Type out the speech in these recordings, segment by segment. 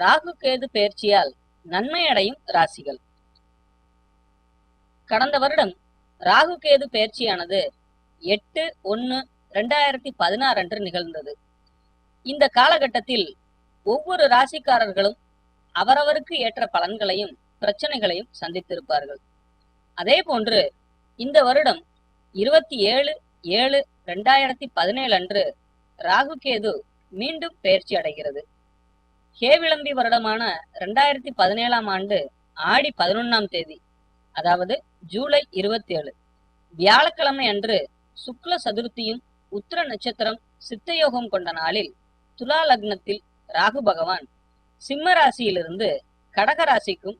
ராகு கேது பெயர்ச்சியால் நன்மை அடையும் ராசிகள். கடந்த வருடம் ராகு கேது பெயர்ச்சியானது எட்டு ஒன்னு ரெண்டாயிரத்தி பதினாறு அன்று நிகழ்ந்தது. இந்த காலகட்டத்தில் ஒவ்வொரு ராசிக்காரர்களும் அவரவருக்கு ஏற்ற பலன்களையும் பிரச்சனைகளையும் சந்தித்திருப்பார்கள். அதே போன்று இந்த வருடம் இருபத்தி ஏழு ஏழு ரெண்டாயிரத்தி பதினேழு அன்று ராகு கேது மீண்டும் பெயர்ச்சி அடைகிறது. கேவிளம்பி வருடமான ரெண்டாயிரத்தி பதினேழாம் ஆண்டு ஆடி பதினொன்னாம் தேதி அதாவது ஜூலை இருபத்தி ஏழு வியாழக்கிழமை அன்று சுக்ல சதுர்த்தியும் உத்திர நட்சத்திரம் சித்தயோகம் கொண்ட நாளில் துலா லக்னத்தில் ராகு பகவான் சிம்ம ராசியிலிருந்து கடக ராசிக்கும்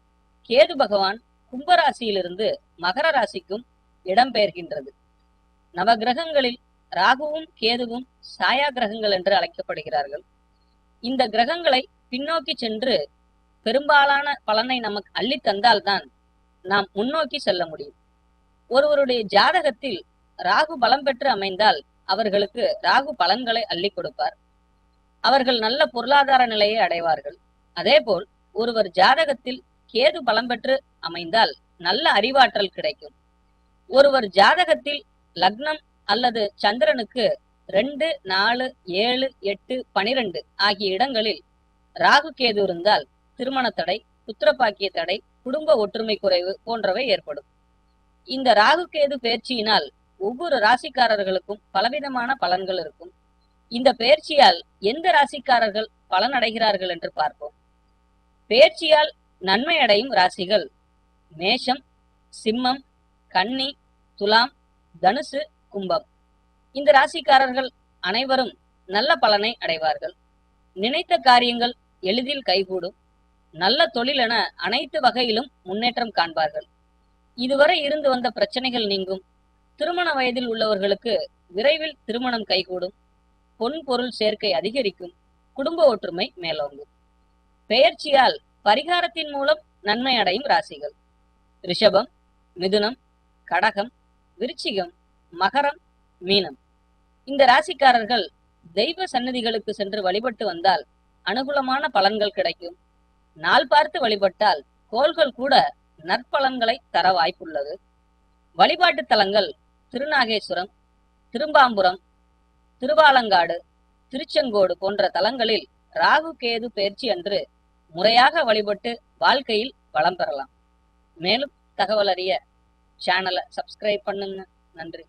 கேது பகவான் கும்ப ராசியிலிருந்து மகர ராசிக்கும் இடம்பெயர்கின்றது நவகிரகங்களில் ராகுவும் கேதுவும் சாயா கிரகங்கள் என்று அழைக்கப்படுகிறார்கள். இந்த கிரகங்களை பின்னோக்கி சென்று பெரும்பாலான பலனை நமக்கு அள்ளி தந்தால்தான் நாம் முன்னோக்கி செல்ல முடியும். ஒருவருடைய ஜாதகத்தில் ராகு பலம் பெற்று அமைந்தால் அவர்களுக்கு ராகு பலன்களை அள்ளி கொடுப்பார். அவர்கள் நல்ல பொருளாதார நிலையை அடைவார்கள். அதேபோல் ஒருவர் ஜாதகத்தில் கேது பலம் பெற்று அமைந்தால் நல்ல அறிவாற்றல் கிடைக்கும். ஒருவர் ஜாதகத்தில் லக்னம் அல்லது சந்திரனுக்கு ரெண்டு நாலு ஏழு எட்டு பனிரெண்டு ஆகிய இடங்களில் ராகு கேது இருந்தால் திருமண தடை புத்திரப்பாக்கிய தடை குடும்ப ஒற்றுமை குறைவு போன்றவை ஏற்படும். இந்த ராகு கேது பயிற்சியினால் ஒவ்வொரு ராசிக்காரர்களுக்கும் பலவிதமான பலன்கள் இருக்கும். இந்த பயிற்சியால் எந்த ராசிக்காரர்கள் பலன் அடைகிறார்கள் என்று பார்ப்போம். பயிற்சியால் நன்மை அடையும் ராசிகள் மேஷம் சிம்மம் கன்னி துலாம் தனுசு கும்பம். இந்த ராசிக்காரர்கள் அனைவரும் நல்ல பலனை அடைவார்கள். நினைத்த காரியங்கள் எளிதில் கைகூடும். நல்ல தொழில் என அனைத்து வகையிலும் முன்னேற்றம் காண்பார்கள். இதுவரை இருந்து வந்த பிரச்சனைகள் நீங்கும். திருமண வயதில் உள்ளவர்களுக்கு விரைவில் திருமணம் கைகூடும். பொன் பொருள் சேர்க்கை அதிகரிக்கும். குடும்ப ஒற்றுமை மேலோங்கும். பெயர்ச்சியால் பரிகாரத்தின் மூலம் நன்மை அடையும் ராசிகள். ரிஷபம் மிதுனம் கடகம் விருச்சிகம் மகரம் மீனம். இந்த ராசிக்காரர்கள் தெய்வ சன்னதிகளுக்கு சென்று வழிபட்டு வந்தால் அனுகூலமான பலன்கள் கிடைக்கும். நாள் பார்த்து வழிபட்டால் கோள்கள் கூட நற்பலன்களை தர வாய்ப்புள்ளது. வழிபாட்டு தலங்கள் திருநாகேஸ்வரம் திரும்பாம்புரம் திருவாலங்காடு திருச்செங்கோடு போன்ற தலங்களில் ராகு கேது பயிற்சி அன்று முறையாக வழிபட்டு வாழ்க்கையில் வளம் பெறலாம். மேலும் தகவல் அறிய சேனலை சப்ஸ்கிரைப் பண்ணுங்க. நன்றி.